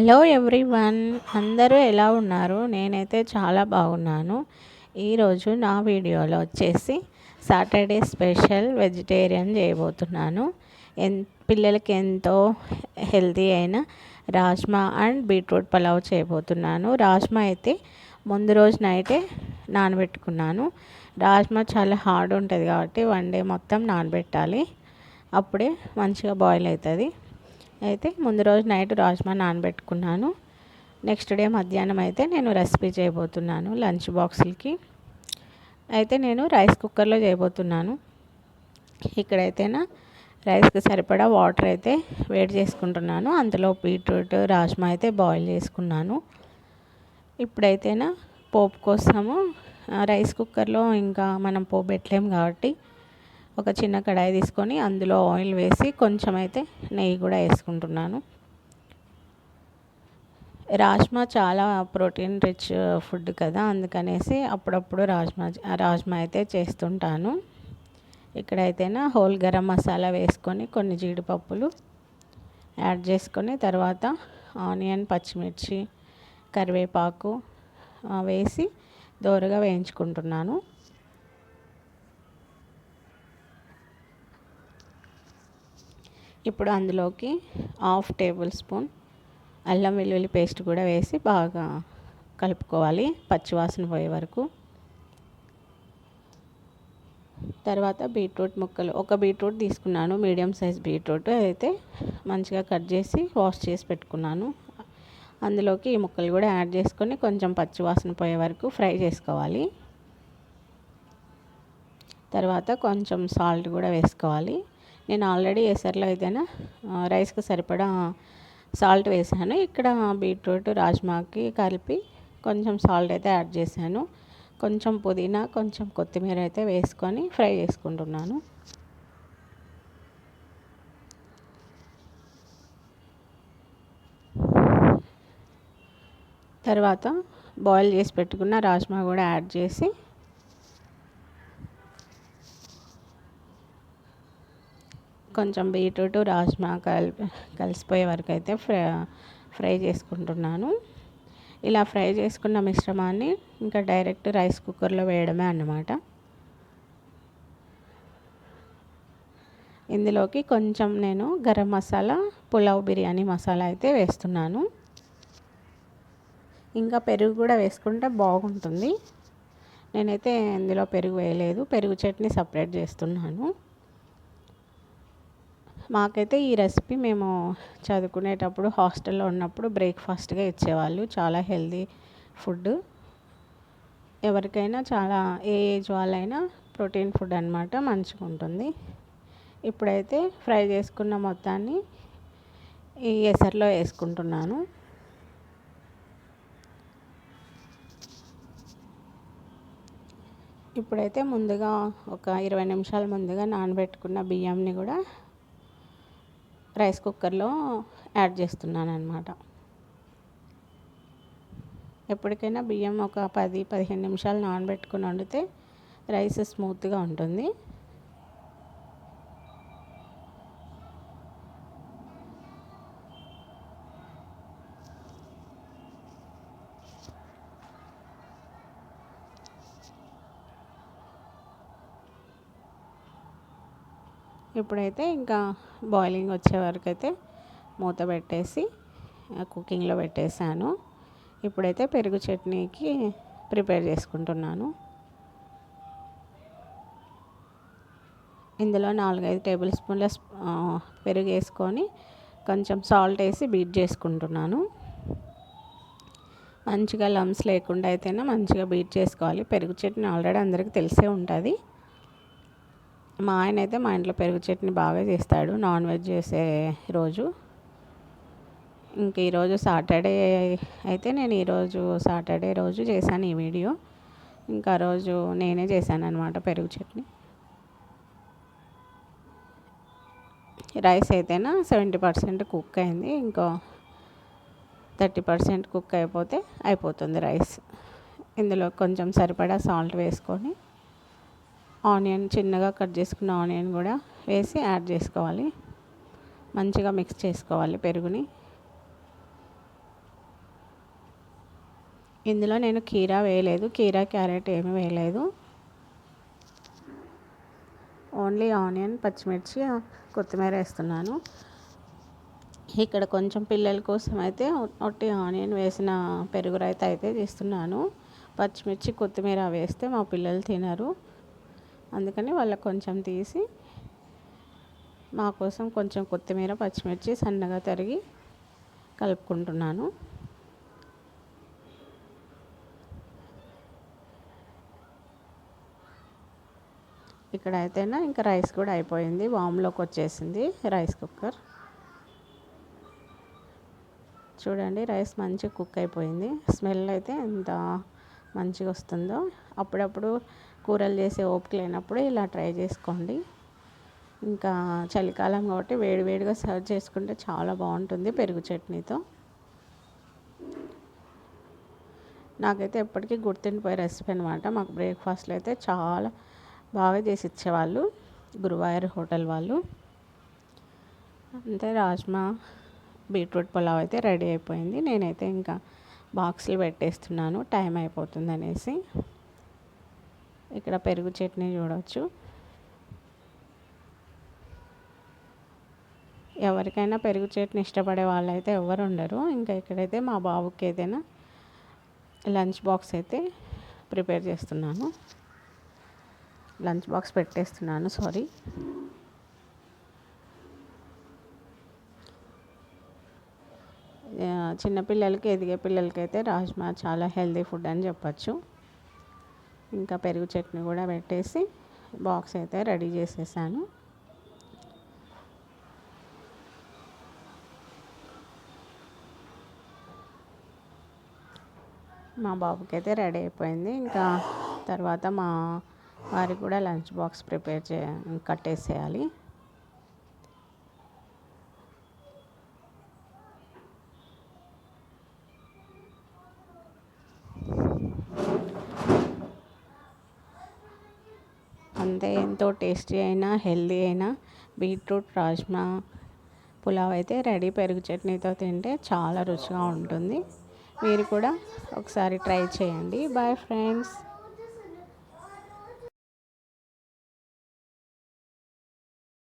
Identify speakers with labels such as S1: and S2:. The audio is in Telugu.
S1: హలో ఎవ్రీవన్ అందరూ ఎలా ఉన్నారు? నేనైతే చాలా బాగున్నాను. ఈరోజు నా వీడియోలో వచ్చేసి సాటర్డే స్పెషల్ వెజిటేరియన్ చేయబోతున్నాను. ఎన్ పిల్లలకి ఎంతో హెల్తీ అయిన రాజ్మా అండ్ బీట్రూట్ పలావ్ చేయబోతున్నాను. రాజ్మా అయితే ముందు రోజు నైటే నానబెట్టుకున్నాను. రాజ్మా చాలా హార్డ్ ఉంటుంది కాబట్టి వన్ డే మొత్తం నానబెట్టాలి. అప్పుడే మంచిగా బాయిల్ అవుతుంది. అయితే ముందు రోజు నైట్ రాజ్మా నానబెట్టుకున్నాను. నెక్స్ట్ డే మధ్యాహ్నం అయితే నేను రెసిపీ చేయబోతున్నాను లంచ్ బాక్సులకి. అయితే నేను రైస్ కుక్కర్లో చేయబోతున్నాను. ఇక్కడైతేనా రైస్కి సరిపడా వాటర్ అయితే వేడి చేసుకుంటున్నాను. అందులో బీట్రూట్ రాజ్మా అయితే బాయిల్ చేసుకున్నాను. ఇప్పుడైతేనా పోపు కోసము రైస్ కుక్కర్లో ఇంకా మనం పోపు పెట్టలేము కాబట్టి ఒక చిన్న కడాయి తీసుకొని అందులో ఆయిల్ వేసి కొంచెం అయితే నెయ్యి కూడా వేసుకుంటున్నాను. రాజ్మా చాలా ప్రోటీన్ రిచ్ ఫుడ్ కదా అందుకనేసి అప్పుడప్పుడు రాజ్మా రాజ్మా అయితే చేస్తుంటాను. ఇక్కడైతేనా హోల్ గరం మసాలా వేసుకొని కొన్ని జీడిపప్పులు యాడ్ చేసుకొని తర్వాత ఆనియన్ పచ్చిమిర్చి కరివేపాకు వేసి దోరగా వేయించుకుంటున్నాను. ఇప్పుడు అందులోకి హాఫ్ టేబుల్ స్పూన్ అల్లం వెల్లుల్లి పేస్ట్ కూడా వేసి బాగా కలుపుకోవాలి. పచ్చివాసన పోయే వరకు. తర్వాత బీట్రూట్ ముక్కలు. ఒక బీట్రూట్ తీసుకున్నాను. మీడియం సైజ్ బీట్రూట్ అయితే మంచిగా కట్ చేసి వాష్ చేసి పెట్టుకున్నాను. అందులోకి ఈ ముక్కలు కూడా యాడ్ చేసుకొని కొంచెం పచ్చివాసన పోయే వరకు ఫ్రై చేసుకోవాలి. తర్వాత కొంచెం సాల్ట్ కూడా వేసుకోవాలి. నేను ఆల్రెడీ ఎసర్లో అయితేనే రైస్కి సరిపడా సాల్ట్ వేసాను. ఇక్కడ బీట్రూట్ రాజ్మాకి కలిపి కొంచెం సాల్ట్ అయితే యాడ్ చేశాను. కొంచెం పుదీనా కొంచెం కొత్తిమీర అయితే వేసుకొని ఫ్రై చేసుకుంటున్నాను. తర్వాత బాయిల్ చేసి పెట్టుకున్న రాజ్మా కూడా యాడ్ చేసి కొంచెం బీట్రూట్ రాజ్మా కల్ కలిసిపోయే వరకు అయితే ఫ్రై ఫ్రై చేసుకుంటున్నాను. ఇలా ఫ్రై చేసుకున్న మిశ్రమాన్ని ఇంకా డైరెక్ట్ రైస్ కుక్కర్లో వేయడమే అన్నమాట. ఇందులోకి కొంచెం నేను గరం మసాలా పులావ్ బిర్యానీ మసాలా అయితే వేస్తున్నాను. ఇంకా పెరుగు కూడా వేసుకుంటే బాగుంటుంది. నేనైతే ఇందులో పెరుగు వేయలేదు. పెరుగు చట్నీ సపరేట్ చేస్తున్నాను. మాకైతే ఈ రెసిపీ మేము చదువుకునేటప్పుడు హాస్టల్లో ఉన్నప్పుడు బ్రేక్ఫాస్ట్గా ఇచ్చేవాళ్ళు. చాలా హెల్దీ ఫుడ్. ఎవరికైనా చాలా ఏ ఏజ్ వాళ్ళైనా ప్రోటీన్ ఫుడ్ అనమాట మంచిగా ఉంటుంది. ఇప్పుడైతే ఫ్రై చేసుకున్న మొత్తాన్ని ఈ ఎసర్లో వేసుకుంటున్నాను. ఇప్పుడైతే ముందుగా ఒక ఇరవై నిమిషాల ముందుగా నానబెట్టుకున్న బియ్యంని కూడా రైస్ కుక్కర్లో యాడ్ చేస్తున్నాను అనమాట ఎప్పటికైనా బియ్యం ఒక పది పదిహేను నిమిషాలు నానబెట్టుకుని వండితే రైస్ స్మూత్గా ఉంటుంది. ఇప్పుడైతే ఇంకా బాయిలింగ్ వచ్చే వరకు అయితే మూత పెట్టేసి కుకింగ్లో పెట్టేశాను. ఇప్పుడైతే పెరుగు చట్నీకి ప్రిపేర్ చేసుకుంటున్నాను. ఇందులో నాలుగైదు టేబుల్ స్పూన్ల పెరుగు వేసుకొని కొంచెం సాల్ట్ వేసి బీట్ చేసుకుంటున్నాను. మంచిగా లమ్స్ లేకుండా అయితేనే మంచిగా బీట్ చేసుకోవాలి. పెరుగు చట్నీ ఆల్రెడీ అందరికీ తెలిసే ఉంటుంది. మా ఆయన అయితే మా ఇంట్లో పెరుగు చట్నీ బాగా చేస్తాడు. నాన్ వెజ్ చేసే రోజు. ఇంక ఈరోజు సాటర్డే అయితే నేను ఈరోజు సాటర్డే రోజు చేశాను ఈ వీడియో. ఇంకా రోజు నేనే చేశాను అనమాట పెరుగు చట్నీ. రైస్ అయితేనా సెవెంటీ పర్సెంట్ కుక్ అయింది. ఇంకో థర్టీ పర్సెంట్ కుక్ అయిపోతే అయిపోతుంది రైస్. ఇందులో కొంచెం సరిపడా సాల్ట్ వేసుకొని ఆనియన్ చిన్నగా కట్ చేసుకున్న ఆనియన్ కూడా వేసి యాడ్ చేసుకోవాలి. మంచిగా మిక్స్ చేసుకోవాలి పెరుగుని. ఇందులో నేను కీరా వేయలేదు. కీరా క్యారెట్ ఏమీ వేయలేదు. ఓన్లీ ఆనియన్ పచ్చిమిర్చి కొత్తిమీర వేస్తున్నాను. ఇక్కడ కొంచెం పిల్లల కోసం అయితే ఒట్టి ఆనియన్ వేసిన పెరుగు రైత అయితే తీస్తున్నాను పచ్చిమిర్చి కొత్తిమీర వేస్తే మా పిల్లలు తినరు. అందుకని వాళ్ళకి కొంచెం తీసి మా కోసం కొంచెం కొత్తిమీర పచ్చిమిర్చి సన్నగా తరిగి కలుపుకుంటున్నాను. ఇక్కడ అయితేనా ఇంకా రైస్ కూడా అయిపోయింది. వామ్లోకి వచ్చేసింది రైస్ కుక్కర్. చూడండి రైస్ మంచిగా కుక్ అయిపోయింది. స్మెల్ అయితే ఎంత మంచిగా వస్తుందో. అప్పుడప్పుడు కూరలు చేసే ఓపిక లేనప్పుడు ఇలా ట్రై చేసుకోండి. ఇంకా చలికాలం కాబట్టి వేడివేడిగా సర్వ్ చేసుకుంటే చాలా బాగుంటుంది పెరుగు చట్నీతో. నాకైతే ఎప్పటికీ గుర్తుండిపోయే రెసిపీ అనమాట మాకు బ్రేక్ఫాస్ట్లో అయితే చాలా బాగా చేసి ఇచ్చేవాళ్ళు గురువాయూర్ హోటల్ వాళ్ళు. అంతే రాజ్మా బీట్రూట్ పులావ్ అయితే రెడీ అయిపోయింది. నేనైతే ఇంకా బాక్స్లు పెట్టేస్తున్నాను. టైం అయిపోతుంది అనేసి. ఇక్కడ పెరుగు చట్నీ చూడవచ్చు ఎవరికైనా పెరుగు చట్నీ ఇష్టపడే వాళ్ళైతే ఎవరు ఉండరు. ఇంకా ఇక్కడైతే మా బాబుకి ఏదైనా లంచ్ బాక్స్ అయితే ప్రిపేర్ చేస్తున్నాను. లంచ్ బాక్స్ పెట్టేస్తున్నాను సారీ. చిన్నపిల్లలకి ఎదిగే పిల్లలకి అయితే రాజ్మా చాలా హెల్దీ ఫుడ్ అని చెప్పచ్చు. ఇంకా పెరుగు చట్నీ కూడా పెట్టేసి బాక్స్ అయితే రెడీ చేసేసాను. మా బాబుకి అయితే రెడీ అయిపోయింది. ఇంకా తర్వాత మా వారికి కూడా లంచ్ బాక్స్ ప్రిపేర్ చే కట్టేసేయాలి. అంతే ఎంతో టేస్టీ అయినా హెల్దీ అయినా బీట్రూట్ రాజ్మా పులావ్ అయితే రెడీ. పెరుగు చట్నీతో తింటే చాలా రుచిగా ఉంటుంది. మీరు కూడా ఒకసారి ట్రై చేయండి. Bye friends.